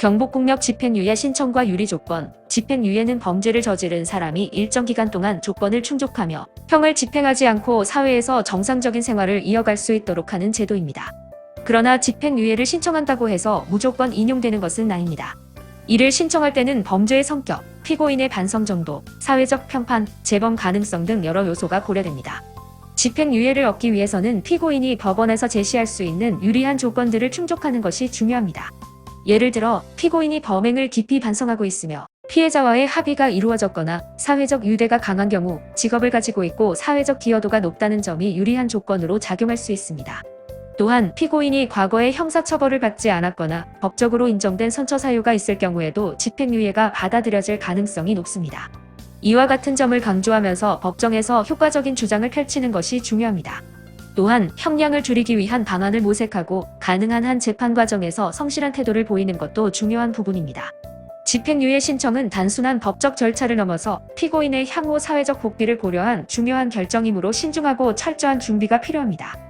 경복궁력 집행유예 신청과 유리 조건. 집행유예는 범죄를 저지른 사람이 일정 기간 동안 조건을 충족하며 형을 집행하지 않고 사회에서 정상적인 생활을 이어갈 수 있도록 하는 제도입니다. 그러나 집행유예를 신청한다고 해서 무조건 인용되는 것은 아닙니다. 이를 신청할 때는 범죄의 성격, 피고인의 반성 정도, 사회적 평판, 재범 가능성 등 여러 요소가 고려됩니다. 집행유예를 얻기 위해서는 피고인이 법원에서 제시할 수 있는 유리한 조건들을 충족하는 것이 중요합니다. 예를 들어 피고인이 범행을 깊이 반성하고 있으며 피해자와의 합의가 이루어졌거나 사회적 유대가 강한 경우 직업을 가지고 있고 사회적 기여도가 높다는 점이 유리한 조건으로 작용할 수 있습니다. 또한 피고인이 과거에 형사처벌을 받지 않았거나 법적으로 인정된 선처 사유가 있을 경우에도 집행유예가 받아들여질 가능성이 높습니다. 이와 같은 점을 강조하면서 법정에서 효과적인 주장을 펼치는 것이 중요합니다. 또한 형량을 줄이기 위한 방안을 모색하고 가능한 한 재판 과정에서 성실한 태도를 보이는 것도 중요한 부분입니다. 집행유예 신청은 단순한 법적 절차를 넘어서 피고인의 향후 사회적 복귀를 고려한 중요한 결정이므로 신중하고 철저한 준비가 필요합니다.